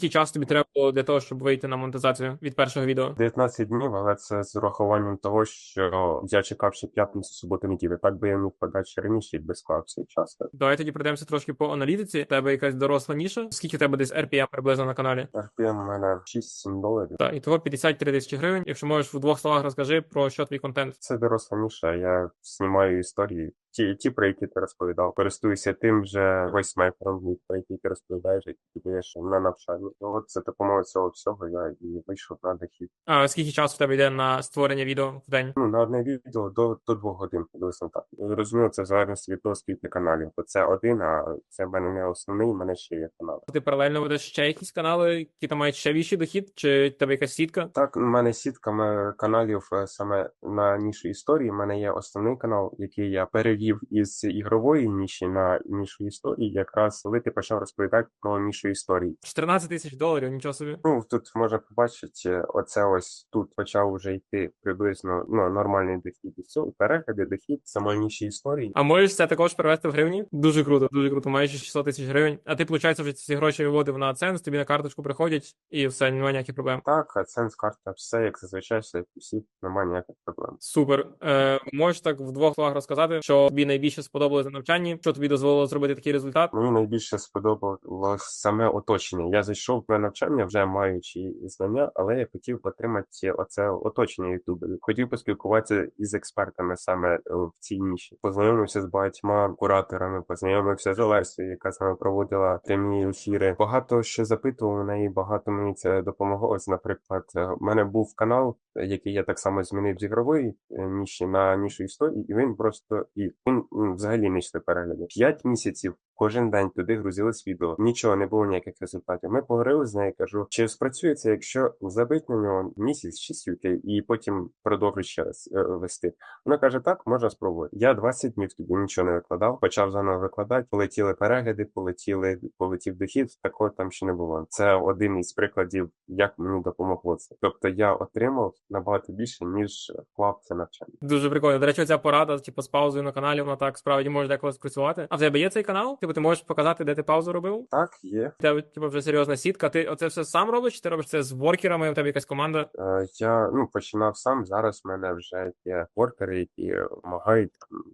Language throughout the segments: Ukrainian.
Який час тобі треба було для того, щоб вийти на монетизацію від першого відео? 19 днів, але це з урахуванням того, що я чекав ще п'ятницю, суботу, неділю. Так би я міг подати ще раніше, якби склав цей час. Давай тоді пройдемося трошки по аналітиці. Тебе якась доросла ніша. Скільки тебе десь RPM приблизно на каналі? RPM у мене 6-7 доларів. Так, і того 53 тисячі гривень. Якщо можеш в двох словах розкажи про що твій контент. Це доросла ніша. Я знімаю історії. Ті, ті, про які ти розповідав, користуюся тим же весь про який ти розповідаєш, які ти даєш на навчання. Ну, От це допомогою цього всього я і вийшов на дохід. А скільки часу в тебе йде на створення відео в день? Ну, на одне відео до, до двох годин приблизно так. Розумію, це в залежності від того, скільки каналів. Бо це один, а це в мене не основний, в мене ще є канал. Ти паралельно ведеш ще якісь канали, які там мають ще більший дохід, чи в тебе якась сітка? Так, у мене сітка каналів е, саме на нішу історії. У мене є основний канал, який я перевів із ігрової ніші на нішу історії, якраз коли ти почав розповідати про нішу історії. 14 тисяч доларів, нічого собі. Ну тут можна побачити, оце ось тут почав вже йти приблизно ну, нормальний дохід із цього перегляди, дохід самої ніші історії. А можеш це також перевести в гривні? Дуже круто, дуже круто. Майже 600 тисяч гривень. А ти, виходить, вже ці гроші виводив на Аценс, тобі на карточку приходять, і все, немає ніяких проблем. Так, а сенс карта, все як зазвичай, все усі, немає ніяких проблем. Супер. Е, можеш так в двох словах розказати, що тобі найбільше сподобалось на навчанні, що тобі дозволило зробити такий результат? Мені найбільше сподобалось саме оточення. Я зайшов на навчання, вже маючи знання, але я хотів отримати оце оточення Ютубу. Хотів поспілкуватися із експертами саме е, в цій ніші. Познайомився з багатьма кураторами, познайомився з Олесею, яка саме проводила прямі ефіри. Багато що запитував у неї, багато мені це допомогло. Ось, наприклад, е, в мене був канал, е, який я так само змінив з ігрової е, ніші на нішу історії, і він просто і він взагалі йшли перегляди. П'ять місяців Кожен день туди грузилось відео. Нічого не було ніяких результатів. Ми поговорили з нею. Кажу, чи спрацює це, якщо забити на нього місяць чи сюки, і потім продовжу ще раз е, вести. Вона каже: так, можна спробувати. Я 20 днів тобі нічого не викладав. Почав заново викладати. Полетіли перегляди, полетіли, полетів дохід. Такого там ще не було. Це один із прикладів, як мені допомогло це. Тобто я отримав набагато більше ніж вклав навчання. Дуже прикольно. До речі, ця порада, типу, з паузою на каналі, вона так справді може деколи спрацювати. А в тебе є цей канал? Типу, ти можеш показати, де ти паузу робив? Так, є. У тебе, типу, вже серйозна сітка. Ти оце все сам робиш, чи ти робиш це з воркерами? У тебе якась команда? Е, Я ну починав сам. Зараз в мене вже є воркери, які допомагають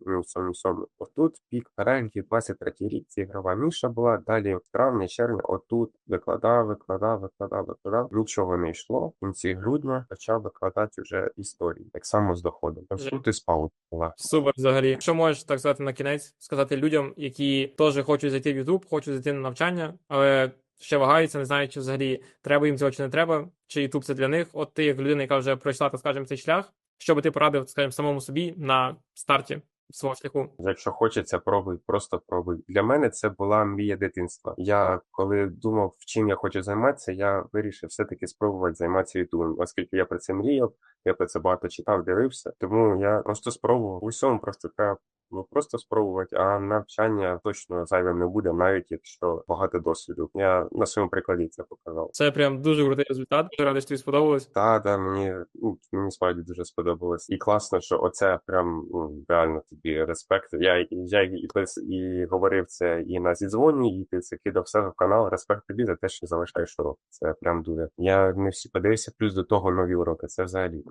ну, самі собі. Отут пік переглядів 23 рік. Це ігрова ніша була. Далі в травні, червня, отут викладав, викладав, викладав, викладав. Нічого не йшло. В кінці грудня почав викладати вже історії. Так само з доходом. Тут і спав. Супер, взагалі. Що можеш так сказати на кінець, сказати людям, які теж хочуть зайти в YouTube, хочуть зайти на навчання, але ще вагаються, не знають, чи взагалі треба їм цього чи не треба, чи YouTube це для них. От ти, як людина, яка вже пройшла, так скажемо, цей шлях, що би ти порадив, скажімо, самому собі на старті свого шляху? Якщо хочеться, пробуй, просто пробуй. Для мене це була мрія дитинства. Я коли думав, чим я хочу займатися, я вирішив все-таки спробувати займатися ютубом, оскільки я про це мріяв, я про це багато читав, дивився. Тому я просто спробував. У всьому просто треба ну, просто спробувати, а навчання точно зайвим не буде, навіть якщо багато досвіду. Я на своєму прикладі це показав. Це прям дуже крутий результат. Дуже радий, що тобі сподобалось. Та, да, мені, ну, мені справді дуже сподобалось. І класно, що оце прям ну, реально тобі респект. Я, я і, пис- і говорив це і на зідзвоні, і ти це кидав себе в канал. Респект тобі за те, що залишаєш урок. Це прям дуже. Я не всі подивився, плюс до того нові уроки. Це взагалі.